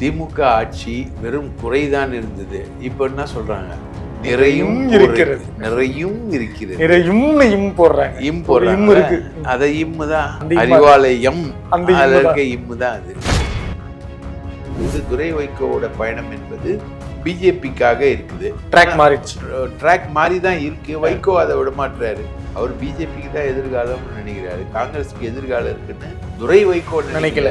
திமுக ஆட்சி வெறும் குறைதான் இருந்தது. இப்போ என்ன சொல்றாங்க? நிறையும் இருக்கிறது. நிறையும் இருக்கிறது. நிறையும்னு இம் போடுறாங்க. இம் போடுறாங்க. இருக்கு. அதை இம்மு தான். அறிவாலயம். அந்த இருக்க இம்மு தான் அது. இது துரை வைகோவோட பயணம் என்பது பிஜேபிக்காக இருக்குது. ட்ராக் மாறிடுச்சு. ட்ராக் மாதிரி தான் இருக்கு. வைகோ அதை விட மாட்டுறாரு அவர் பிஜேபிக்கு தான் எதிர்காலம்னு நினைக்கிறாரு. காங்கிரஸுக்கு எதிர்காலம் இருக்குன்னு துரை வைகோ நினைக்கல.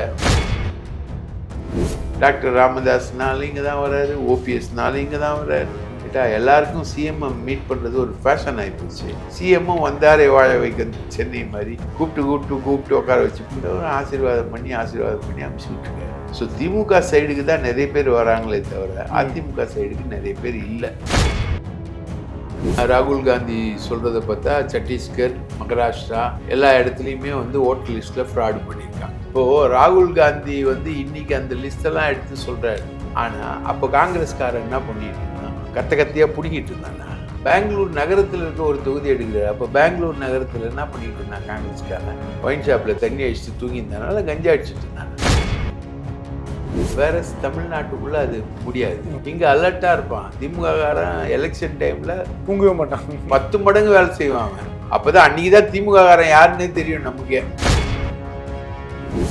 டாக்டர் ராமதாஸ்னாலும் இங்கே தான் வர்றாரு ஓபிஎஸ்னாலும் இங்கே தான் வர்றாரு. கேட்டா எல்லாருக்கும் சிஎம் மீட் பண்ணுறது ஒரு ஃபேஷன் ஆகிப்போச்சு சிஎம்மும் வந்தாரே வாழ வைக்க சென்னை மாதிரி. கூப்பிட்டு கூப்பிட்டு கூப்பிட்டு உட்கார வச்சு ஒரு ஆசீர்வாதம் பண்ணி ஆசீர்வாதம் பண்ணி அனுப்பிச்சு விட்டுருக்காரு ஸோ திமுக சைடுக்கு தான் நிறைய பேர் வராங்களே தவிர அதிமுக சைடுக்கு நிறைய பேர் இல்லை. ராகுல் காந்தி சொல்றதை பார்த்தா சத்தீஸ்கர் மகாராஷ்டிரா எல்லா இடத்துலையுமே வந்து ஓட்டர் லிஸ்ட்ல ஃப்ராடு பண்ணியிருக்காங்க இப்போ ராகுல் காந்தி வந்து இன்னைக்கு அந்த லிஸ்டெல்லாம் எடுத்து சொல்றாரு. ஆனா அப்போ காங்கிரஸ்காரன் என்ன பண்ணிட்டு இருந்தான்? கத்த கத்தியா பிடிக்கிட்டு இருந்தாங்க பெங்களூர் நகரத்தில் இருக்க ஒரு தொகுதி எடுக்கிறார். அப்போ பெங்களூர் நகரத்தில் என்ன பண்ணிட்டு இருந்தான் காங்கிரஸ்காரன்? ஒயின் ஷாப்பில் தண்ணி அடிச்சுட்டு தூங்கி இருந்தனால கஞ்சா அடிச்சுட்டு இருந்தாங்க வேற தமிழ்நாட்டுக்குள்ள அது முடியாது. இங்க அலர்ட்டா இருப்பான். திமுககாரன் எலெக்ஷன் டைம்ல தூங்கவே மாட்டாங்க பத்து மடங்கு வேலை செய்வான் அவன். அப்பதான் அன்னைக்கு தான் திமுககாரன் யாருன்னே தெரியும் நமக்கே.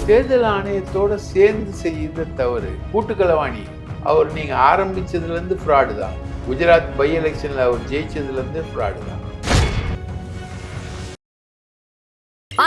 தேர்தல் ஆணையத்தோட சேர்ந்து செய்த தவறு கூட்டுக்களவாணி அவர் நீங்க ஆரம்பிச்சதுல இருந்து ஃப்ராடு தான். குஜராத் பை எலெக்ஷன்ல அவர் ஜெயிச்சதுல இருந்து ஃப்ராடு தான்.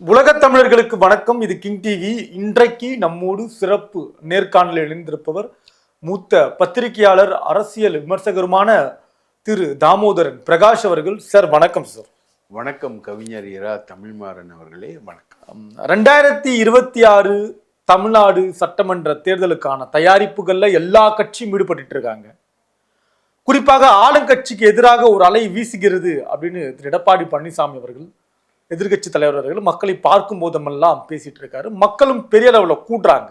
உலகத் தமிழர்களுக்கு வணக்கம். இது கிங் டிவி. இன்றைக்கு நம்மோடு சிறப்பு நேர்காணலில் இணைந்திருப்பவர் மூத்த பத்திரிகையாளர் அரசியல் விமர்சகருமான திரு தாமோதரன் பிரகாஷ் அவர்கள். சார் வணக்கம் சார். வணக்கம் கவிஞர் இரா தமிழ்மாறன் அவர்களே வணக்கம். ரெண்டாயிரத்தி இருபத்தி ஆறு தமிழ்நாடு சட்டமன்ற தேர்தலுக்கான தயாரிப்புகள்ல எல்லா கட்சியும் ஈடுபட்டு இருக்காங்க. குறிப்பாக ஆளுங்கட்சிக்கு எதிராக ஒரு அலை வீசுகிறது அப்படின்னு திரு எடப்பாடி பழனிசாமி அவர்கள் எதிர்க்கட்சி தலைவர் அவர்கள் மக்களை பார்க்கும் போதெல்லாம் பேசிட்டு இருக்காரு. மக்களும் பெரிய அளவில் கூட்டுறாங்க.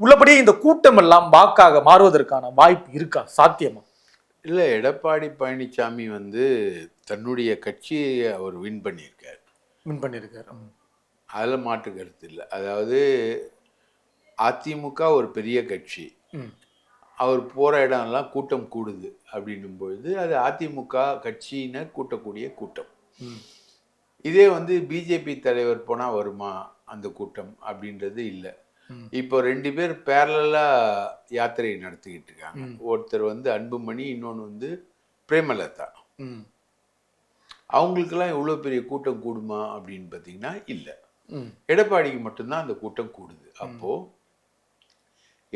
உள்ளபடியே இந்த கூட்டம் எல்லாம் வாக்காக மாறுவதற்கான வாய்ப்பு இருக்கா? சாத்தியமா? இல்லை எடப்பாடி பழனிசாமி வந்து தன்னுடைய கட்சியை அவர் வின் பண்ணியிருக்கார். வின் பண்ணியிருக்காரு. அதில் மாற்று கருத்து இல்லை. அதாவது அதிமுக ஒரு பெரிய கட்சி. அவர் போகிற இடம்லாம் கூட்டம் கூடுது அப்படின்னும் பொழுது அது அதிமுக கட்சியினர் கூட்டக்கூடிய கூட்டம். இதே வந்து பிஜேபி தலைவர் போனால் வருமா அந்த கூட்டம் அப்படின்றது இல்லை. இப்போ ரெண்டு பேர் பேரலாக யாத்திரை நடத்திக்கிட்டு இருக்காங்க. ஒருத்தர் வந்து அன்புமணி இன்னொன்று வந்து பிரேமலதா. அவங்களுக்கெல்லாம் எவ்வளோ பெரிய கூட்டம் கூடுமா அப்படின்னு பார்த்தீங்கன்னா இல்லை. எடப்பாடிக்கு மட்டும்தான் அந்த கூட்டம் கூடுது அப்போ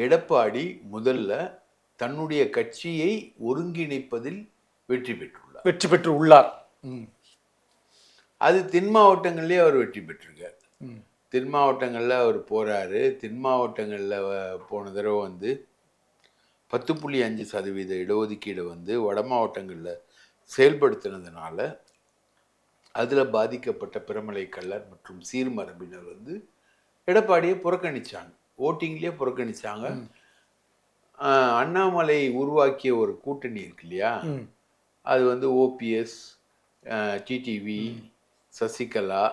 எடப்பாடி முதல்ல தன்னுடைய கட்சியை ஒருங்கிணைப்பதில் வெற்றி பெற்றுள்ளார் வெற்றி பெற்று உள்ளார். அது தென் மாவட்டங்கள்லேயே அவர் வெற்றி பெற்றிருக்கார். தென் மாவட்டங்களில் அவர் போறாரு. தென் மாவட்டங்களில் போன தடவை வந்து பத்து புள்ளி அஞ்சு சதவீத இடஒதுக்கீடு வந்து வட மாவட்டங்களில் செயல்படுத்தினதுனால அதில் பாதிக்கப்பட்ட பிரமலை கள்ளர் மற்றும் சீர்மரபினர் வந்து எடப்பாடியை புறக்கணிச்சாங்க. ஓட்டிங்லேயே புறக்கணிச்சாங்க. ஆஹ் அண்ணாமலை உருவாக்கிய ஒரு கூட்டணி இருக்கு இல்லையா. அது வந்து ஓபிஎஸ் டிடிவி சசிகலா.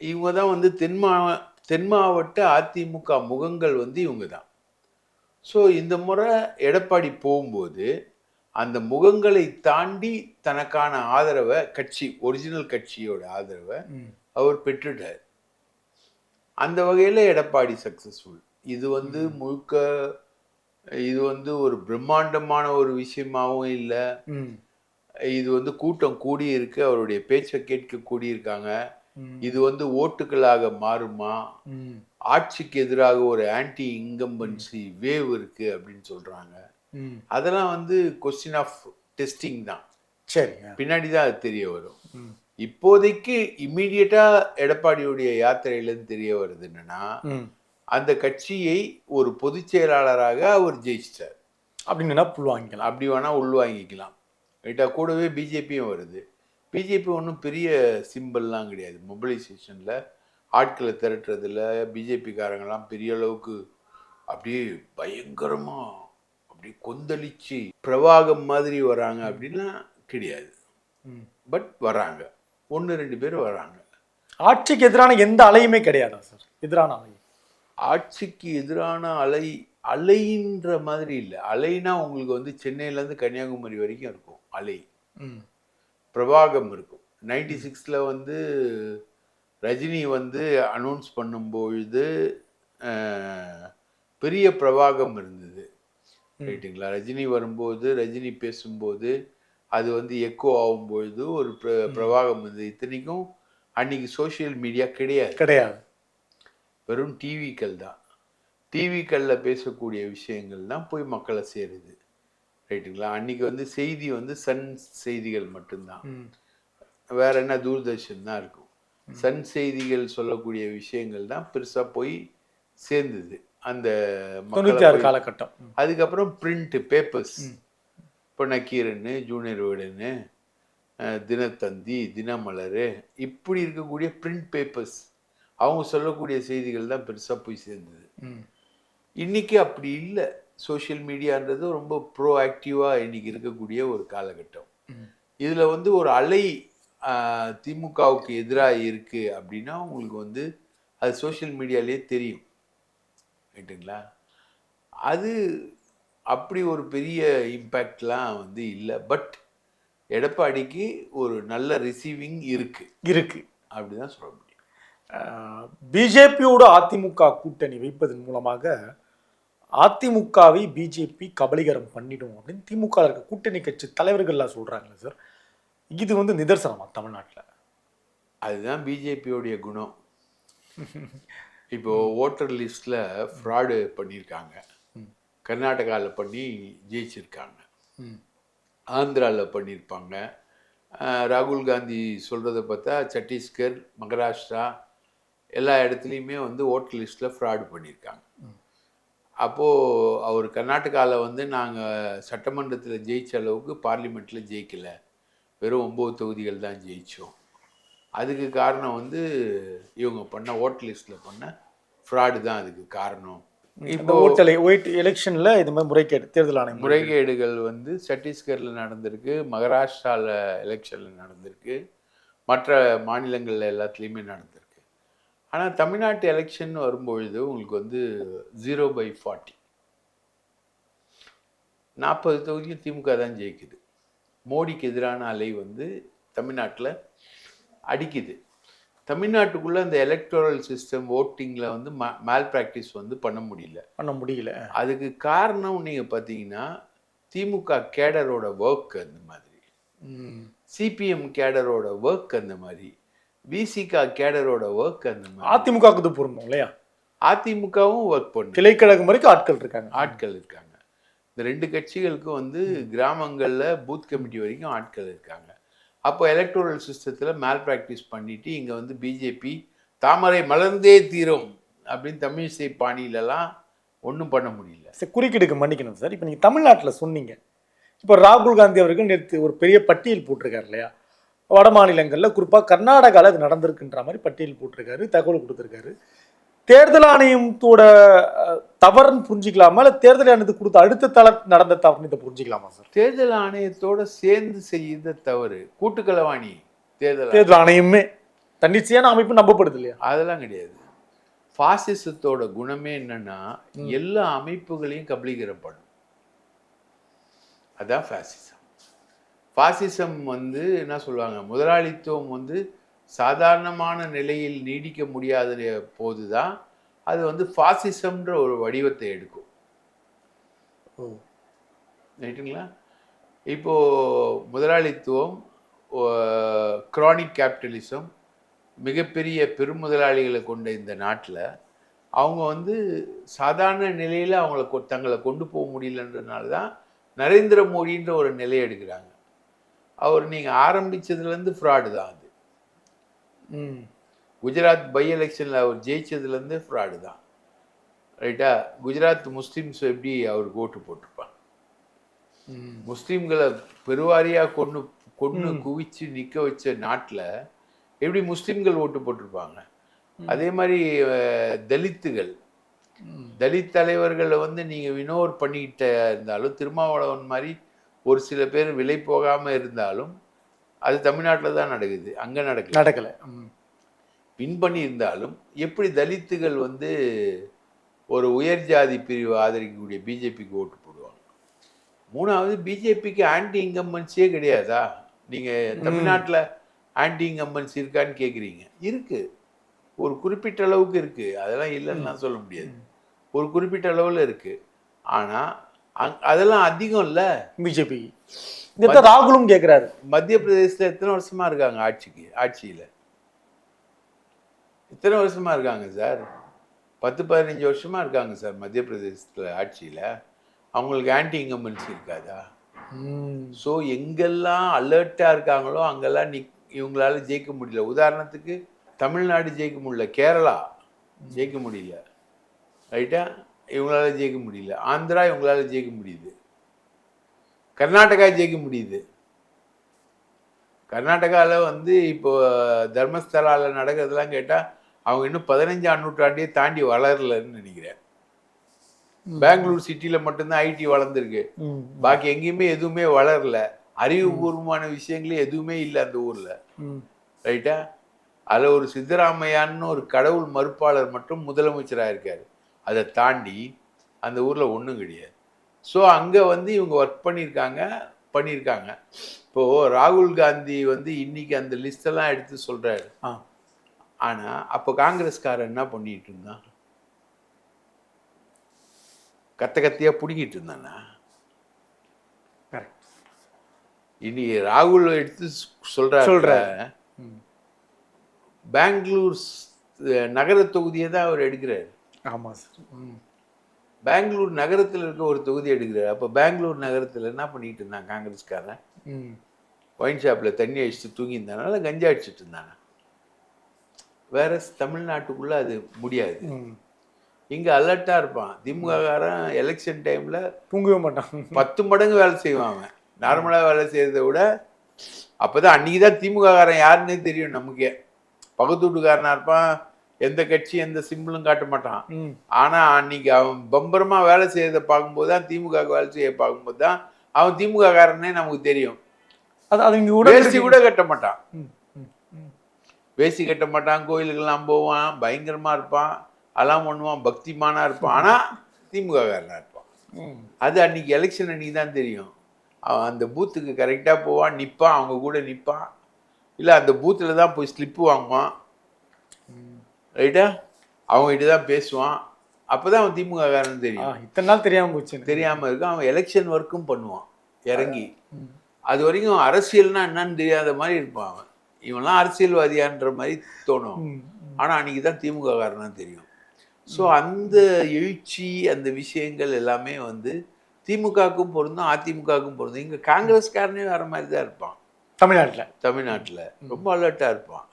இவங்க தான் வந்து தென் மா தென் மாவட்ட அதிமுக முகங்கள் வந்து இவங்க தான் ஸோ இந்த முறை எடப்பாடி போகும்போது அந்த முகங்களை தாண்டி தனக்கான ஆதரவை கட்சி ஒரிஜினல் கட்சியோட ஆதரவை. அவர் பெற்றுட்டார் அந்த வகையில் எடப்பாடி சக்ஸஸ்ஃபுல் இது வந்து முழுக்க இது வந்து ஒரு பிரம்மாண்டமான ஒரு விஷயமாவும் இல்லை. இது வந்து கூட்டம் கூடி இருக்கு அவருடைய பேச்சை கேட்க கூடியிருக்காங்க. இது வந்து ஓட்டுகளாக மாறுமா. ஆட்சிக்கு எதிராக ஒரு ஆன்டி இன்கம்பன்சி வேவ் இருக்கு அப்படின்னு சொல்றாங்க. அதெல்லாம் வந்து கொஸ்டின் ஆஃப் டெஸ்டிங் தான். சரிங்க பின்னாடி தான் அது தெரிய வரும். இப்போதைக்கு இம்மிடியட்டா எடப்பாடியுடைய யாத்திரையிலேருந்து தெரிய வருது என்னன்னா. அந்த கட்சியை ஒரு பொதுச் செயலாளராக அவர் ஜெயிச்சிட்டார். அப்படின்னு புல் வாங்கிக்கலாம். அப்படி வேணால் உள்வாங்கிக்கலாம் ரைட்டா கூடவே பிஜேபியும் வருது. பிஜேபி ஒன்றும் பெரிய சிம்பிள்லாம் கிடையாது. மொபிலைசேஷனில் ஆட்களை திரட்டுறதுல பிஜேபிக்காரங்கெல்லாம் பெரிய அளவுக்கு அப்படியே பயங்கரமாக அப்படி கொந்தளிச்சு பிரவாகம் மாதிரி வராங்க அப்படின்லாம் கிடையாது. பட் வராங்க. ஒன்று ரெண்டு பேர் வராங்க. ஆட்சிக்கு எதிரான எந்த அலையுமே கிடையாதா சார்? எதிரான அலை. ஆட்சிக்கு எதிரான அலை அலைன்ற மாதிரி இல்லை. அலைனா உங்களுக்கு வந்து சென்னையிலேருந்து கன்னியாகுமரி வரைக்கும் இருக்கும். அலை. ம். பிரவாகம் இருக்கும். நைன்டி சிக்ஸில் வந்து ரஜினி வந்து அனௌன்ஸ் பண்ணும்பொழுது பெரிய பிரவாகம் இருந்தது. ரைட்டுங்களா ரஜினி வரும்போது ரஜினி பேசும்போது அது வந்து எக்கோ ஆகும்பொழுது ஒரு பிர பிரவாகம் இருந்தது. இத்தனைக்கும் அன்னைக்கு சோஷியல் மீடியா கிடையாது. கிடையாது. வெறும் டிவிக்கள் தான். டிவிக்களில் பேசக்கூடிய விஷயங்கள் தான் போய் மக்களை சேருது. ரைட்டுங்களா? அன்னைக்கு வந்து செய்தி வந்து சன் செய்திகள் மட்டும்தான். வேற என்ன தூர்தர்ஷன் தான் இருக்கும். சன் செய்திகள் சொல்லக்கூடிய விஷயங்கள் தான் பெருசா போய் சேர்ந்தது. அந்த காலகட்டம். அதுக்கப்புறம் பிரிண்ட் பேப்பர்ஸ் இப்போ நக்கீரன்னு ஜூனியர் வீடுன்னு தினத்தந்தி தினமலர் இப்படி இருக்கக்கூடிய பிரிண்ட் பேப்பர்ஸ் அவங்க சொல்லக்கூடிய செய்திகள் தான் பெருசாக போய் சேர்ந்தது. இன்னைக்கு அப்படி இல்லை. சோஷியல் மீடியான்றது ரொம்ப ப்ரோ ஆக்டிவாக இன்னைக்கு இருக்கக்கூடிய ஒரு காலகட்டம். இதில் வந்து ஒரு அலை திமுகவுக்கு எதிராக இருக்கு அப்படின்னா உங்களுக்கு வந்து அது சோஷியல் மீடியாலேயே தெரியும். ரைட்டுங்களா அது அப்படி ஒரு பெரிய இம்பேக்ட்லாம் வந்து இல்லை. பட் எடப்பாடிக்கு ஒரு நல்ல ரிசீவிங் இருக்கு. இருக்கு. அப்படிதான் சொல்ல முடியும். பிஜேபியோட அதிமுக கூட்டணி வைப்பதன் மூலமாக அதிமுகவை பிஜேபி கபலீகரம் பண்ணிடும் அப்படின்னு திமுக இருக்க கூட்டணி கட்சி தலைவர்கள்லாம் சொல்றாங்களே சார். இது வந்து நிதர்சனமா தமிழ்நாட்டுல? அதுதான் பிஜேபியோடைய குணம். இப்போ ஓட்டர் லிஸ்ட்ல ஃப்ராடு பண்ணியிருக்காங்க. கர்நாடகாவில் பண்ணி ஜெயிச்சிருக்காங்க. ஆந்திராவில் பண்ணியிருப்பாங்க. ராகுல் காந்தி சொல்கிறத பார்த்தா சத்தீஸ்கர் மகாராஷ்டிரா எல்லா இடத்துலையுமே வந்து ஓட்டர் லிஸ்ட்டில் ஃப்ராடு பண்ணியிருக்காங்க. அப்போது அவர் கர்நாடகாவில் வந்து நாங்கள் சட்டமன்றத்தில் ஜெயிச்ச அளவுக்கு பார்லிமெண்ட்டில் ஜெயிக்கல. வெறும் ஒம்பது தொகுதிகள் தான் ஜெயித்தோம் அதுக்கு காரணம் வந்து இவங்க பண்ண ஓட்டர் லிஸ்ட்டில் பண்ண ஃப்ராடு தான் அதுக்கு காரணம். இந்த இப்போ ஓட்டலை ஒயிட் எலெக்ஷன்ல இது மாதிரி முறைகேடு தேர்தல் ஆணையம் முறைகேடுகள் வந்து சத்தீஸ்கரில் நடந்திருக்கு மகாராஷ்டிராவில் எலெக்ஷனில் நடந்திருக்கு மற்ற மாநிலங்களில் எல்லாத்துலேயுமே நடந்திருக்கு. ஆனால் தமிழ்நாட்டு எலெக்ஷன் வரும்பொழுது உங்களுக்கு வந்து ஜீரோ பை ஃபார்ட்டி நாற்பது தொகுதியும் திமுக தான் ஜெயிக்குது. மோடிக்கு எதிரான அலை வந்து தமிழ்நாட்டில் அடிக்குது. தமிழ்நாட்டுக்குள்ளே அந்த எலக்டோரல் சிஸ்டம் ஓட்டிங்கில் வந்து மேல் ப்ராக்டிஸ் வந்து பண்ண முடியல. பண்ண முடியல. அதுக்கு காரணம் நீங்கள் பார்த்தீங்கன்னா திமுக கேடரோட ஒர்க் அந்த மாதிரி. ம். சிபிஎம் கேடரோட ஒர்க் அந்த மாதிரி. விசிகா கேடரோட ஒர்க் அந்த அதிமுகவுக்கு இது பொருந்தும் இல்லையா? அதிமுகவும் ஒர்க் பண்ணும் கிளைக்கழகம் வரைக்கும் ஆட்கள் இருக்காங்க. ஆட்கள் இருக்காங்க. இந்த ரெண்டு கட்சிகளுக்கும் வந்து கிராமங்களில் பூத் கமிட்டி வரைக்கும் ஆட்கள் இருக்காங்க. அப்போ எலக்டோரல் சிஸ்டத்தில் மேல் ப்ராக்டிஸ் பண்ணிட்டு இங்கே வந்து பிஜேபி தாமரை மலர்ந்தே தீரும் அப்படின்னு தமிழிசை பாணியிலலாம் ஒன்றும் பண்ண முடியல. சரி குறுக்கீடுக்கு மன்னிக்கணும் சார். இப்போ நீங்கள் தமிழ்நாட்டில் சொன்னீங்க. இப்போ ராகுல் காந்தி அவர்கள் நேற்று ஒரு பெரிய பட்டியல் போட்டிருக்காரு இல்லையா? வட மாநிலங்களில் குறிப்பாக கர்நாடகாவில் அது நடந்திருக்குன்ற மாதிரி பட்டியல் போட்டிருக்காரு தகவல் கொடுத்துருக்காரு. தேர்தல் ஆணையத்தோட தவறுன்னு புரிஞ்சிக்கலாமா? இல்லை தேர்தல் ஆணையத்துக்கு கொடுத்த அடுத்த தள நடந்த தவறுன்னு இதை புரிஞ்சிக்கலாமா சார்? தேர்தல் ஆணையத்தோட சேர்ந்து செய்த தவறு கூட்டுக்களவாணி தேர்தல். தேர்தல் ஆணையமே. தன்னிச்சையான அமைப்பு நம்பப்படுது இல்லையா? அதெல்லாம் கிடையாது. பாசிசத்தோட குணமே என்னன்னா எல்லா அமைப்புகளையும் கபலீகரம் பண்ணும் அதான் பாசிசம் பாசிசம் வந்து என்ன சொல்லுவாங்க? முதலாளித்துவம் வந்து சாதாரணமான நிலையில் நீடிக்க முடியாத போதுதான் அது வந்து பாசிசம்ன்ற ஒரு வடிவத்தை எடுக்கும். ரைட்டுங்களா இப்போ முதலாளித்துவம் கிரானிக் கேபிட்டலிசம் மிகப்பெரிய பெருமுதலாளிகளை கொண்ட இந்த நாட்டில் அவங்க வந்து சாதாரண நிலையில் அவங்கள கொ- தங்களை கொண்டு போக முடியலன்றனால தான் நரேந்திர மோடின்ற ஒரு நிலையை எடுக்கிறாங்க. அவர் நீங்கள் ஆரம்பிச்சதுலேருந்து ஃப்ராடு தான் அது. ம். குஜராத் பை எலெக்ஷனில் அவர் ஜெயிச்சதுலேருந்து ஃப்ராடு தான். ரைட்டா குஜராத் முஸ்லீம்ஸ் எப்படி அவருக்கு ஓட்டு போட்டிருப்பாங்க? முஸ்லீம்களை பெருவாரியாக கொண்டு கொண்டு குவிச்சு நிற்க வச்ச நாட்டில் எப்படி முஸ்லீம்கள் ஓட்டு போட்டிருப்பாங்க? அதே மாதிரி தலித்துகள். தலித் தலைவர்களை வந்து நீங்கள் வினோர் பண்ணிக்கிட்ட இருந்தாலும் திருமாவளவன் மாதிரி ஒரு சில பேர் விலை போகாமல் இருந்தாலும் அது தமிழ்நாட்டில் தான் நடக்குது. அங்கே நடக்கல. நடக்கல. வின் பண்ணியிருந்தாலும் எப்படி தலித்துகள் வந்து ஒரு உயர் ஜாதி பிரிவு ஆதரிக்கக்கூடிய பிஜேபிக்கு ஓட்டு போடுவாங்க? மூணாவது பிஜேபிக்கு ஆன்டி இன்கம்பன்சியே கிடையாதா? நீங்கள் தமிழ்நாட்டில் ஆன்டி இன்கம்பன்சி இருக்கான்னு கேட்குறீங்க இருக்கு. ஒரு குறிப்பிட்ட அளவுக்கு இருக்கு. அதெல்லாம் இல்லைன்னு நான் சொல்ல முடியாது. ஒரு குறிப்பிட்ட அளவில் இருக்கு. ஆனால் அதெல்லாம் அதிகம் இல்லை. பிஜேபி இதைத்தான் ராகுலும் கேட்கிறாரு மத்திய பிரதேசத்தில் எத்தனை வருஷமா இருக்காங்க ஆட்சிக்கு ஆட்சியில்? எத்தனை வருஷமா இருக்காங்க சார்? பத்து பதினஞ்சு வருஷமா இருக்காங்க சார் மத்திய பிரதேசத்தில் ஆட்சியில். அவங்களுக்கு ஆன்டி இன்கம்பன்சி இருக்காதா? ம். ஸோ எங்கெல்லாம் அலர்ட்டாக இருக்காங்களோ அங்கெல்லாம் நி இவங்களால ஜெயிக்க முடியல. உதாரணத்துக்கு தமிழ்நாடு ஜெயிக்க முடியல கேரளா ஜெயிக்க முடியல. ரைட்டா இவங்களால ஜெயிக்க முடியல. ஆந்திரா இவங்களால ஜெயிக்க முடியுது. கர்நாடகா ஜெயிக்க முடியுது. கர்நாடகாவில் வந்து இப்போ தர்மஸ்தலாவில் நடக்கிறதெல்லாம் கேட்டால் அவங்க இன்னும் பதினஞ்சாம் நூற்றாண்டையே தாண்டி வளரலன்னு நினைக்கிறேன். பெங்களூர் சிட்டியில் மட்டும்தான் ஐடி வளர்ந்துருக்கு. பாக்கி எங்கேயுமே எதுவுமே வளரல. அறிவுபூர்வமான விஷயங்களே எதுவுமே இல்லை அந்த ஊர்ல. ரைட்டா? அதில் ஒரு சித்தராமையான்னு ஒரு கடவுள் மறுப்பாளர் மட்டும் முதலமைச்சராக இருக்காரு. அதை தாண்டி அந்த ஊர்ல ஒன்றும் கிடையாது ஸோ அங்கே வந்து இவங்க ஒர்க் பண்ணியிருக்காங்க பண்ணியிருக்காங்க இப்போ ராகுல் காந்தி வந்து இன்னைக்கு அந்த லிஸ்டெல்லாம் எடுத்து சொல்றாரு ஆ. ஆனா அப்போ காங்கிரஸ்காரன் என்ன பண்ணிட்டு இருந்தான் கத்த கத்தியா பிடிக்கிட்டு இருந்தானா Correct. இனி ராகுல் எடுத்து சொல்றாரு. ம். பெங்களூர் நகர தொகுதியை தான் அவர் எடுக்கிறார் ஆமா சார் ம். பெங்களூர் நகரத்தில் இருக்க ஒரு தொகுதி எடுக்கிறார். அப்போ பெங்களூர் நகரத்தில் என்ன பண்ணிட்டு இருந்தான் காங்கிரஸ்காரன்? ம். ஒயின் ஷாப்பில் தண்ணி அடிச்சுட்டு தூங்கி இருந்தானா? கஞ்சா அடிச்சிட்டு இருந்தானா? வேற தமிழ்நாட்டுக்குள்ள அது முடியாது. ம். இங்க அலர்ட்டா இருப்பான். திமுககாரன் எலெக்ஷன் டைம்ல தூங்கவே மாட்டான். பத்து மடங்கு வேலை செய்வான் அவன். நார்மலா வேலை செய்யறதை விட அப்பதான் அன்னைக்கு தான் திமுககாரன் யாருன்னே தெரியும் நமக்கே. பக்கத்து வீட்டுக்காரனா இருப்பான். எந்த கட்சி எந்த சிம்பிளும் காட்ட மாட்டான். ஆனா அன்னைக்கு அவன் பம்பரமா வேலை செய்யறதை பார்க்கும்போது தான் திமுக வேலை செய்ய பார்க்கும்போது தான் அவன் திமுக காரனே நமக்கு தெரியும். வேஷ்டி கூட கூட கட்ட மாட்டான். வேஷ்டி கட்ட மாட்டான் கோயிலுக்கெல்லாம் போவான் பயங்கரமா இருப்பான் அதெல்லாம் பண்ணுவான் பக்திமானா இருப்பான். ஆனா திமுக காரனா இருப்பான். அது அன்னைக்கு எலெக்ஷன் அன்னைக்கு தான் தெரியும். அவன் அந்த பூத்துக்கு கரெக்டாக போவான் நிற்பான் அவங்க கூட நிற்பான் இல்லை அந்த பூத்தில் தான் போய் ஸ்லிப்பு வாங்குவான். ரைட்டா? அவங்ககிட்ட தான் பேசுவான். அப்போ தான் அவன் திமுக ஆ, தெரியும். இத்தனை நாள் தெரியாம போச்சு தெரியாமல் இருக்கும் அவன் எலெக்ஷன் ஒர்க்கும் பண்ணுவான். இறங்கி. அது வரைக்கும் அரசியல்னா என்னன்னு தெரியாத மாதிரி இருப்பான் அவன். இவன்லாம் அரசியல்வாதியான்ற மாதிரி தோணும். ஆனால் அன்னைக்கு தான் திமுக காரனா தெரியும். ஸோ அந்த எழுச்சி அந்த விஷயங்கள் எல்லாமே வந்து திமுகவுக்கும் பொருந்தும் அதிமுகவுக்கும் பொருந்தும். இங்கே காங்கிரஸ்காரனே வேற மாதிரி தான் இருப்பான். தமிழ்நாட்டுல. தமிழ்நாட்டில். ரொம்ப அலர்ட்டாக இருப்பான்.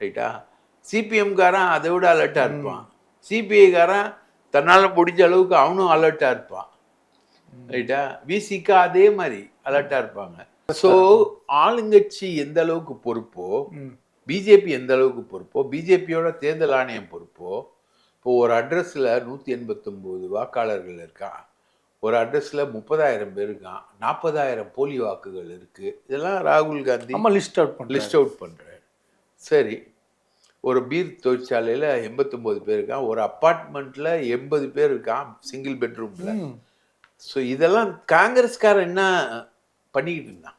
ரைட்டா? சிபிஎம்காரன் அதை விட அலர்ட்டாக இருப்பான். சிபிஐக்காரன் தன்னால் முடிஞ்ச அளவுக்கு அவனும் அலர்ட்டாக இருப்பான். ரைட்டா விசிகா அதே மாதிரி அலர்ட்டாக இருப்பாங்க. ஸோ ஆளுங்கட்சி எந்த அளவுக்கு பொறுப்போ. பிஜேபி எந்த அளவுக்கு பொறுப்போ பிஜேபியோட தேர்தல் ஆணையம் பொறுப்போ இப்போ ஒரு அட்ரஸில் நூற்றி எண்பத்தொம்போது வாக்காளர்கள் இருக்கான். ஒரு அட்ரஸில் முப்பதாயிரம் பேர் இருக்கான். நாற்பதாயிரம் போலி வாக்குகள் இருக்குது இதெல்லாம் ராகுல் Gandhi list out list out பண்ணுறாரு சரி ஒரு பீர் தொழிற்சாலையில் எண்பத்தொம்போது பேர் இருக்கான் ஒரு அப்பார்ட்மெண்ட்டில் எண்பது பேர் இருக்கான் சிங்கிள் பெட்ரூமில். ஸோ இதெல்லாம் காங்கிரஸ்காரன் என்ன பண்ணிக்கிட்டு இருந்தான்.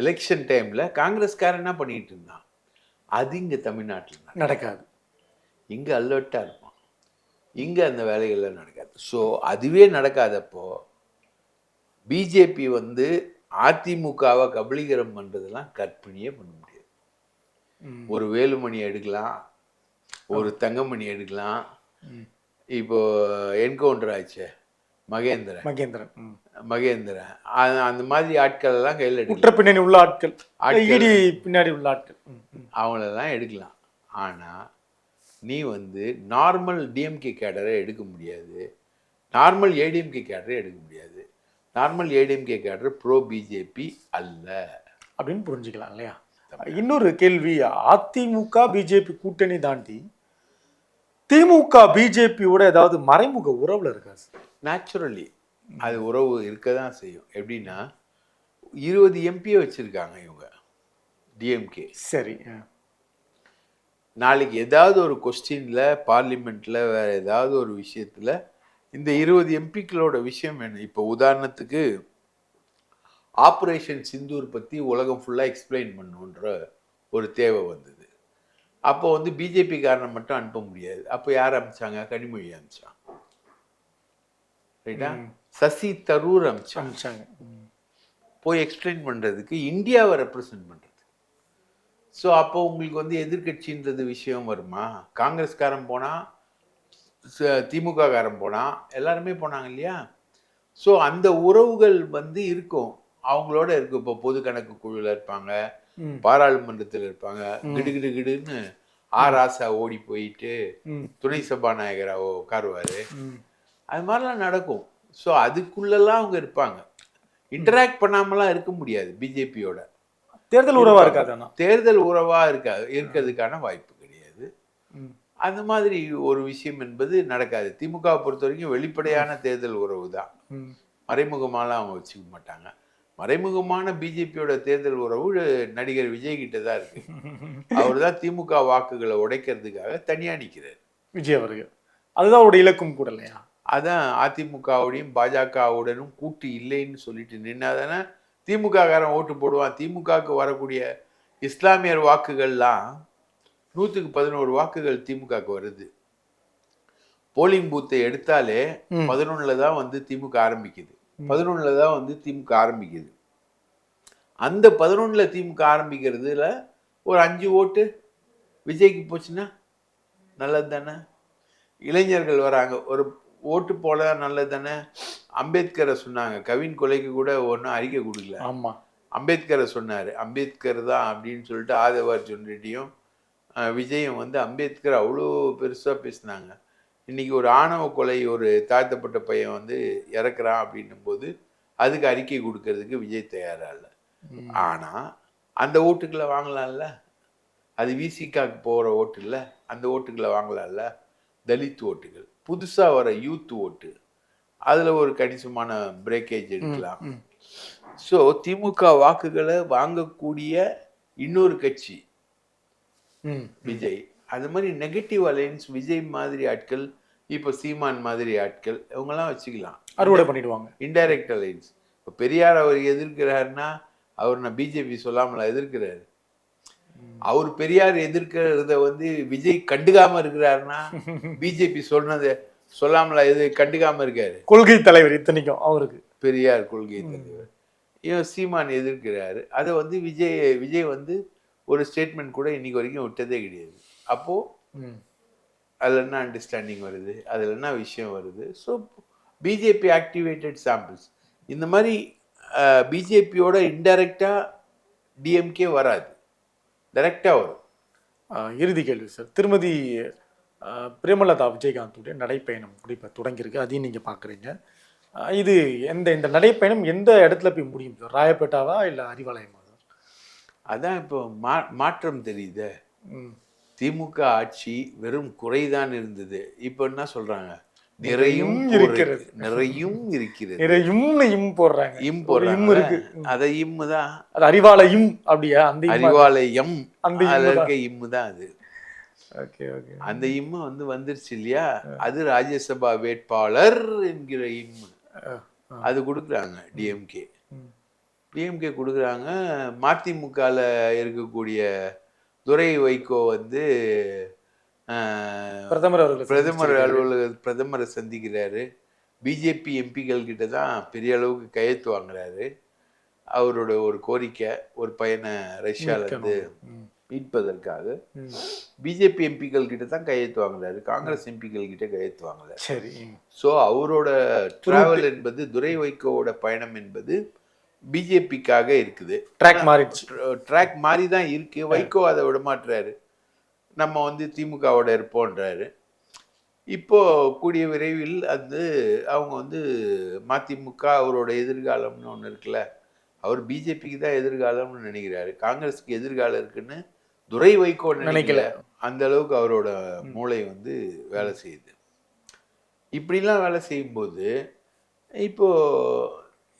எலெக்ஷன் டைமில் காங்கிரஸ்காரன் என்ன பண்ணிக்கிட்டு இருந்தான்? அது இங்கே தமிழ்நாட்டில் நடக்காது. இங்கே அலர்ட்டாக இருப்பான். இங்கே அந்த வேலைகள்லாம் நடக்காது. ஸோ அதுவே நடக்காதப்போ பிஜேபி வந்து அதிமுகவை கபலீகரம் பண்ணுறதெல்லாம் கற்பனையே பண்ண முடியாது. ஒரு வேலுமணி எடுக்கலாம் ஒரு தங்கமணி எடுக்கலாம். இப்போ என்கவுண்டர் ஆச்சே மகேந்திரன். மகேந்திரன். மகேந்திரன். அந்த மாதிரி ஆட்கள் எல்லாம் கையில் எடுக்கலாம். குற்ற பின்னணி உள்ள ஆட்கள். இடி பின்னாடி உள்ள ஆட்கள். அவங்களெல்லாம் எடுக்கலாம். ஆனால் நீ வந்து நார்மல் டிஎம்கே கேடரை எடுக்க முடியாது. நார்மல் ஏடிஎம்கே கேடரை எடுக்க முடியாது. Normal ADMK cadre pro BJP அல்ல. அப்படின்னு புரிஞ்சுக்கலாம் இல்லையா? இன்னொரு கேள்வி அதிமுக பிஜேபி கூட்டணி தாண்டி திமுக பிஜேபியோட ஏதாவது மறைமுக உறவுல இருக்கா சார்? நேச்சுரலி அது உறவு இருக்க தான் செய்யும். எப்படின்னா இருபது எம்பியை வச்சுருக்காங்க இவங்க டிஎம்கே சரி. நாளைக்கு ஏதாவது ஒரு கொஸ்டினில் பார்லிமெண்ட்டில் வேறு ஏதாவது ஒரு விஷயத்தில் இந்த இருபது எம்பிக்களோட விஷயம் வேணும். இப்போ உதாரணத்துக்கு ஆப்ரேஷன் சிந்தூர் பற்றி உலகம் ஃபுல்லாக எக்ஸ்பிளைன் பண்ணுன்ற ஒரு தேவை வந்தது. அப்போ வந்து பிஜேபி காரனை மட்டும் அனுப்ப முடியாது. அப்போ யார் அனுப்பிச்சாங்க? கனிமொழி அனுப்பிச்சான். ரைட்டா சசி தரூர் அனுப்பிச்சாங்க அனுப்பிச்சாங்க. போய் எக்ஸ்பிளைன் பண்ணுறதுக்கு இந்தியாவை ரெப்ரசன்ட் பண்ணுறது ஸோ அப்போ உங்களுக்கு வந்து எதிர்க்கட்சின்றது விஷயம் வருமா? காங்கிரஸ்காரன் போனால் திமுக காரன் போனால் எல்லாருமே போனாங்க இல்லையா? ஸோ அந்த உறவுகள் வந்து இருக்கும். அவங்களோட இருக்கும் இப்போ பொது கணக்கு குழுவில் இருப்பாங்க. பாராளுமன்றத்தில் இருப்பாங்க. கிடுகிடு கிடுன்னு ஆர் ஆசா ஓடி போயிட்டு. துணை சபாநாயகராக உட்காருவார். அது மாதிரிலாம் நடக்கும். ஸோ அதுக்குள்ளெல்லாம் அவங்க இருப்பாங்க. இன்டராக்ட் பண்ணாமலாம் இருக்க முடியாது பிஜேபியோட. தேர்தல் உறவா இருக்காது தேர்தல் உறவா இருக்கா இருக்கிறதுக்கான வாய்ப்பு கிடையாது. அந்த மாதிரி ஒரு விஷயம் என்பது நடக்காது. திமுக பொறுத்த வரைக்கும் வெளிப்படையான தேர்தல் உறவு தான். மறைமுகமாலாம் அவங்க வச்சுக்க மாட்டாங்க. மறைமுகமான பிஜேபியோட தேர்தல் உறவு நடிகர் விஜய் கிட்ட தான் இருக்கு. அவர் தான் திமுக வாக்குகளை உடைக்கிறதுக்காக தனியா நிற்கிறார் விஜய் அவர்கள். அதுதான் அவருடைய இலக்கும் கூட இல்லையா? அதான் அதிமுகவுடையும் பாஜகவுடனும் கூட்டு இல்லைன்னு சொல்லிட்டு நின்னாதானே திமுக காரன் ஓட்டு போடுவான். திமுகவுக்கு வரக்கூடிய இஸ்லாமியர் வாக்குகள்லாம் நூற்றுக்கு பதினோரு வாக்குகள் திமுகவுக்கு வருது. போலிங் பூத்தை எடுத்தாலே. பதினொன்றில் தான் வந்து திமுக ஆரம்பிக்குது. பதினொன்றில் தான் வந்து திமுக ஆரம்பிக்குது. அந்த பதினொன்றில் திமுக ஆரம்பிக்கிறதுல ஒரு அஞ்சு ஓட்டு விஜய்க்கு போச்சுன்னா நல்லது தானே? இளைஞர்கள் வராங்க. ஒரு ஓட்டு போல நல்லது தானே? அம்பேத்கரை சொன்னாங்க. கவின் கொலைக்கு கூட ஒன்றும் அறிக்கை கொடுக்கல. ஆமா. அம்பேத்கரை சொன்னார். அம்பேத்கர் தான் அப்படின்னு சொல்லிட்டு ஆதவார்ஜுன் ரெட்டியும் அஹ், விஜயும் வந்து அம்பேத்கர் அவ்வளோ பெருசாக பேசினாங்க. இன்னைக்கு ஒரு ஆணவ கொலை ஒரு தாழ்த்தப்பட்ட பையன் வந்து இறக்குறான் அப்படின்னும் போது அதுக்கு அறிக்கை கொடுக்கறதுக்கு விஜய் தயாரா இல்லை. ஆனால் அந்த ஓட்டுக்களை வாங்கலாம்ல? அது விசிகாக்கு போகிற ஓட்டு இல்லை அந்த ஓட்டுக்களை வாங்கலாம்ல? தலித் ஓட்டுகள். புதுசாக வர யூத் ஓட்டு. அதில் ஒரு கணிசமான பிரேக்கேஜ் எடுக்கலாம். ஸோ திமுக வாக்குகளை வாங்கக்கூடிய இன்னொரு கட்சி. விஜய். அது மாதிரி நெகட்டிவ் அலையன்ஸ் விஜய் மாதிரி ஆட்கள் இப்போ சீமான் மாதிரி ஆட்கள் இவங்கெல்லாம் வச்சுக்கலாம். அறுவடை பண்ணிடுவாங்க. இன்டைரக்ட் அலையன்ஸ் இப்போ பெரியார் அவர் எதிர்க்கிறாருன்னா அவர் நான் பிஜேபி சொல்லாமல எதிர்க்கிறாரு? அவர் பெரியார் எதிர்க்கிறத வந்து விஜய் கண்டுக்காம இருக்கிறாருன்னா பிஜேபி சொன்னதை சொல்லாமல எது கண்டுக்காம இருக்காரு? கொள்கை தலைவர் இத்தனைக்கும் அவருக்கு. பெரியார் கொள்கை தலைவர். இவன் சீமான் எதிர்க்கிறாரு. அதை வந்து விஜய் விஜய் வந்து ஒரு ஸ்டேட்மெண்ட் கூட இன்னைக்கு வரைக்கும் விட்டதே கிடையாது. அப்போ ம். அதில் என்ன அண்டர்ஸ்டாண்டிங் வருது? அதில் என்ன விஷயம் வருது? ஸோ பிஜேபி ஆக்டிவேட்டட் சாம்பிள்ஸ் இந்த மாதிரி பிஜேபியோட இன்டைரக்டாக டிஎம்கே வராது. டைரெக்டாக வரும். இறுதி கேள்வி சார். திருமதி பிரேமலதா விஜயகாந்துடைய நடைப்பயணம் கூட இப்போ தொடங்கியிருக்கு. அதையும் நீங்கள் பார்க்குறீங்க இது எந்த இந்த நடைப்பயணம் எந்த இடத்துல போய் முடியும்? சார் ராயப்பேட்டாவா இல்லை அறிவாலயமா சார்? அதான் இப்போ மா மாற்றம் தெரியுதே. ம். திமுக ஆட்சி வெறும் குறைதான் இருந்தது. இப்போ என்ன சொல்றாங்க? நிறையும் இருக்கிறது. நிறையும் இருக்கிறது. நிறைய இம்னு இம் போடுறாங்க. இம் இம் போடுறாங்க. இருக்கு. அதை இம்மு தான் அது அறிவாலயம் அப்படியா? அந்த இம் அறிவாலயம் அந்த இருக்க இம்மு தான். அது. Okay okay. அந்த இம்மு வந்து வந்துருச்சு இல்லையா? அது ராஜ்யசபா வேட்பாளர் என்கிற இம்மு அது கொடுக்குறாங்க டிஎம்கே. டிஎம்கே கொடுக்குறாங்க. மதிமுகவில் இருக்கக்கூடிய துரை வைகோ வந்து பிரதமர் அவர்கள் பிரதமர் அலுவலக பிரதமரை சந்திக்கிறாரு. பிஜேபி எம்பிக்கள் கிட்ட தான் பெரிய அளவுக்கு கையெழுத்து வாங்குறாரு. அவரோட ஒரு கோரிக்கை ஒரு பையனை ரஷ்யால இருந்து ம். மீட்பதற்காக. பிஜேபி எம்பிக்கள் கிட்ட தான் கையெழுத்து வாங்குறாரு. காங்கிரஸ் எம்பிக்கள் கிட்ட கையெழுத்து வாங்கல. சரி. ஸோ அவரோட டிராவல் என்பது துரை வைகோவோட பயணம் என்பது பிஜேபிக்காக இருக்குது. ட்ராக் மாறிடுச்சு. ட்ராக் மாதிரி தான் இருக்கு. வைகோ அதை விட மாட்டுறாரு நம்ம வந்து திமுகவோட இருப்போன்றாரு. இப்போ கூடிய விரைவில் வந்து அவங்க வந்து மதிமுக அவரோட எதிர்காலம்னு ஒன்று இருக்குல்ல அவர் பிஜேபிக்கு தான் எதிர்காலம்னு நினைக்கிறாரு. காங்கிரஸுக்கு எதிர்காலம் இருக்குன்னு துரை வைகோ நினைக்கல. அந்த அளவுக்கு அவரோட மூளை வந்து வேலை செய்யுது. இப்படிலாம் வேலை செய்யும்போது இப்போ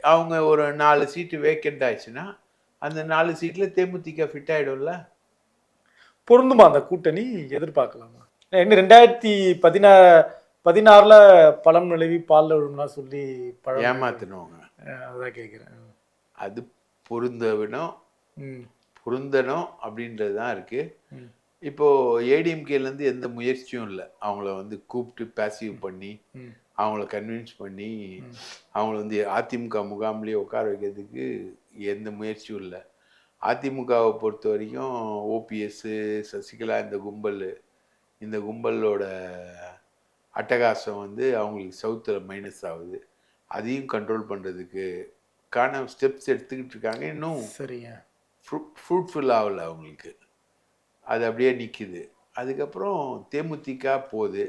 அவங்க ஒரு நாலு சீட்டு வேக்கண்ட் ஆயிடுச்சுன்னா அந்த நாலு சீட்டில் தேமுதிக ஃபிட் ஆயிடும்ல? பொருந்துமா அந்த கூட்டணி? எதிர்பார்க்கலாமா? என்ன ரெண்டாயிரத்தி பதினா பதினாறுல பழம் நிலவி பால்ல விழும்லாம் சொல்லி பழம் ஏமாத்தினவங்க. அதான் கேட்குறேன் அது பொருந்தவிடம் ம். பொருந்தணும் அப்படின்றது தான் இருக்கு. ம். இப்போ ஏடிஎம்கேலேருந்து எந்த முயற்சியும் இல்லை. அவங்கள வந்து கூப்பிட்டு பேசிவ் பண்ணி அவங்கள கன்வின்ஸ் பண்ணி அவங்கள வந்து அதிமுக முகாம்லேயே உட்கார வைக்கிறதுக்கு எந்த முயற்சியும் இல்லை. அதிமுகவை பொறுத்த வரைக்கும் ஓபிஎஸ் சசிகலா இந்த கும்பல் இந்த கும்பலோட அட்டகாசம் வந்து அவங்களுக்கு சவுத்தில் மைனஸ் ஆகுது. அதையும் கண்ட்ரோல் பண்ணுறதுக்கு கான ஸ்டெப்ஸ் எடுத்துக்கிட்டு இருக்காங்க. இன்னும் சரிங்க. ஃப்ரூட்ஃபுல் ஆகல அவங்களுக்கு. அது அப்படியே நிற்கிது அதுக்கப்புறம் தேமுதிக போகுது.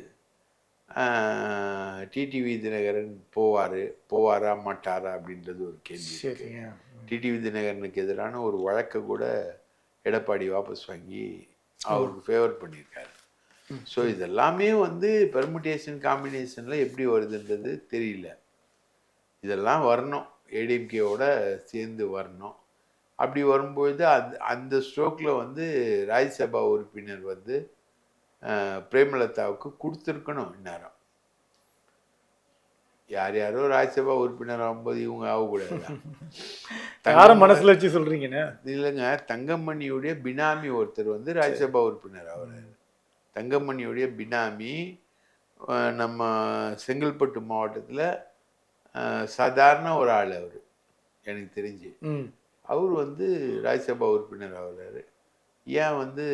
டிடிவி தினகரன் போவார் போவாரா மாட்டாரா அப்படின்றது ஒரு கேள்வி டிடிவி தினகரனுக்கு எதிரான ஒரு வழக்கை கூட எடப்பாடி வாபஸ் வாங்கி அவருக்கு ஃபேவர் பண்ணியிருக்காரு. ஸோ இதெல்லாமே வந்து பெர்முடேஷன் காம்பினேஷனில் எப்படி வருதுன்றது தெரியல. இதெல்லாம் வரணும். ஏடிஎம்கேவோட சேர்ந்து வரணும். அப்படி வரும்பொழுது அந்த அந்த ஸ்ட்ரோக்கில் வந்து ராஜ்யசபா உறுப்பினர் வந்து பிரேமலதாவுக்கு கொடுத்துருக்கணும் இந்நேரம். யார் யாரோ ராஜ்யசபா உறுப்பினர் ஆகும்போது இவங்க ஆகக்கூடாது யார மனசுல வச்சு சொல்றீங்கண்ணே இல்லைங்க தங்கமணியுடைய பினாமி ஒருத்தர் வந்து ராஜ்யசபா உறுப்பினர் ஆகிறாரு தங்கமணியுடைய பினாமி நம்ம செங்கல்பட்டு மாவட்டத்தில் சாதாரண ஒரு ஆள் அவர் எனக்கு தெரிஞ்சு. அவர் வந்து ராஜ்யசபா உறுப்பினர் ஆகிறாரு. ஏன் வந்து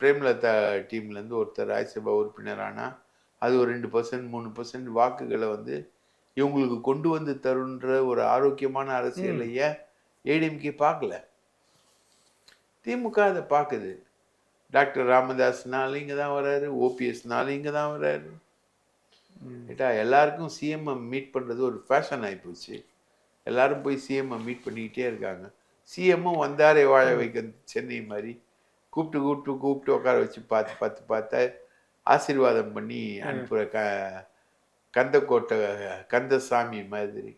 பிரேமலதா டீம்லேருந்து ஒருத்தர் ராஜ்யசபா உறுப்பினர் ஆனால் அது ஒரு ரெண்டு பர்சன்ட் மூணு பர்சன்ட் வாக்குகளை வந்து இவங்களுக்கு கொண்டு வந்து தருன்ற ஒரு ஆரோக்கியமான அரசியலை ஏன் ஏடிஎம்கே பார்க்கல? திமுக அதை பார்க்குது. டாக்டர் ராமதாஸ்னாலும் இங்கே தான் வராரு ஓபிஎஸ்னாலும் இங்கே தான் வராரு. ஏட்டா எல்லாருக்கும் சிஎம்ஐ மீட் பண்ணுறது ஒரு ஃபேஷன் ஆகிப்போச்சு எல்லாரும் போய் சிஎம்ஐ மீட் பண்ணிக்கிட்டே இருக்காங்க. சிஎம்மும் வந்தாரே வாழ வைக்க சென்னை மாதிரி. கூப்பிட்டு கூப்பிட்டு கூப்பிட்டு உட்கார வச்சு பார்த்து பார்த்து பார்த்தா ஆசீர்வாதம் பண்ணி அனுப்புகிற க கந்தக்கோட்டை கந்தசாமி மாதிரி.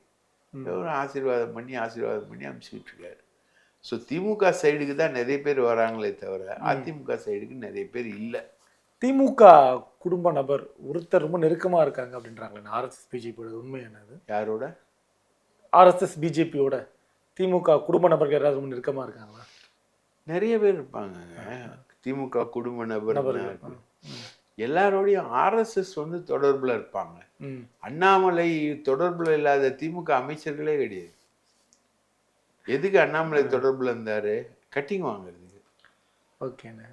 ஒரு ஆசீர்வாதம் பண்ணி ஆசீர்வாதம் பண்ணி அனுப்பிச்சிக்கிட்டு இருக்காரு. ஸோ திமுக சைடுக்கு தான் நிறைய பேர் வராங்களே தவிர அதிமுக சைடுக்கு நிறைய பேர் இல்லை. திமுக குடும்ப நபர் ஒருத்தர் ரொம்ப நெருக்கமா இருக்காங்க அப்படின்றாங்களே ஆர்எஸ்எஸ் பிஜேபியோட உண்மை என்னது? யாரோட? ஆர்எஸ்எஸ் பிஜேபியோட திமுக குடும்ப நபர்கள் யாராவது ரொம்ப நெருக்கமா இருக்காங்களா? நிறைய பேர் இருப்பாங்கங்க திமுக குடும்ப நபர். எல்லாரோடையும் ஆர்எஸ்எஸ் வந்து தொடர்புல இருப்பாங்க. அண்ணாமலை தொடர்புல இல்லாத திமுக அமைச்சர்களே கிடையாது. எதுக்கு அண்ணாமலை தொடர்புல இருந்தாரு? கட்டிங் வாங்குறதுக்கு. ஓகேண்ணே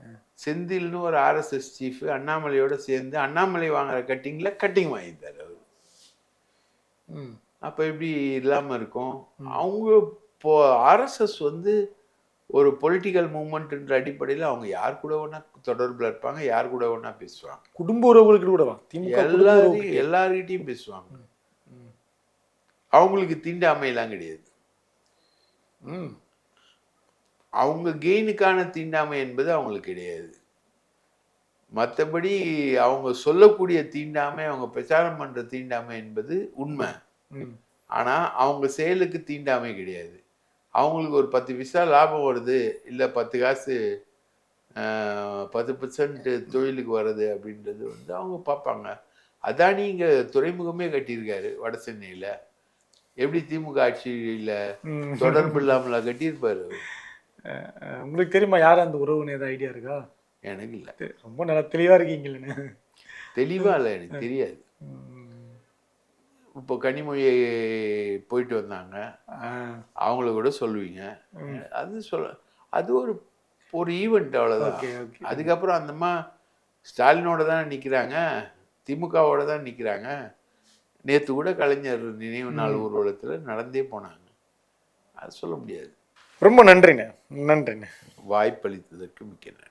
செந்தில்னு ஒரு ஆர்எஸ்எஸ் சீஃப் அண்ணாமலையோட சேர்ந்து அண்ணாமலை வாங்குற கட்டிங்ல கட்டிங் வாங்கிட்டாரு அவர். ம். அப்ப எப்படி இல்லாம இருக்கும்? அவங்க இப்போ ஆர்எஸ்எஸ் வந்து ஒரு பொலிட்டிக்கல் மூமெண்ட்ன்ற அடிப்படையில் அவங்க யார் கூட வேணா தொடர்புல இருப்பாங்க யார் கூட வேணா பேசுவாங்க? குடும்ப உறவுகளுக்கு கூட உறவுகளுக்கு. எல்லார்கிட்டையும் பேசுவாங்க. அவங்களுக்கு தீண்டாமையெல்லாம் கிடையாது. அவங்க கெயினுக்கான தீண்டாமை என்பது அவங்களுக்கு கிடையாது. மற்றபடி அவங்க சொல்லக்கூடிய தீண்டாமை அவங்க பிரச்சாரம் பண்ற தீண்டாமை என்பது உண்மை. ம். ஆனா அவங்க செயலுக்கு தீண்டாமை கிடையாது. அவங்களுக்கு ஒரு பத்து பைசா லாபம் வருது இல்லை பத்து காசு பத்து பர்சன்ட் தொழிலுக்கு வருது அப்படின்றது வந்து அவங்க பார்ப்பாங்க. அதானி இங்க துறைமுகமே கட்டியிருக்காரு வட சென்னையில. எப்படி திமுக ஆட்சியில. தொடர்பு இல்லாமலா கட்டியிருப்பாரு உங்களுக்கு தெரியுமா யார் அந்த உறவுன்னு ஏதாவது ஐடியா இருக்கா? எனக்கு இல்லை. ரொம்ப நல்லா தெளிவா இருக்கீங்களே தெளிவா இல்லை எனக்கு தெரியாது. இப்போ கனிமொழி போயிட்டு வந்தாங்க. அவங்கள கூட சொல்லுவீங்க. அது சொல்ல அது ஒரு ஒரு ஈவெண்ட் அவ்வளோதான் அதுக்கப்புறம் அந்தம்மா ஸ்டாலினோட தான் நிற்கிறாங்க திமுகவோட தான் நிற்கிறாங்க நேற்று கூட கலைஞர் நினைவு நாள் ஊர்வலத்தில் நடந்தே போனாங்க. அது சொல்ல முடியாது. ரொம்ப நன்றிண்ணே. நன்றிண்ணே. வாய்ப்பளித்ததற்கு மிக்க நன்றி.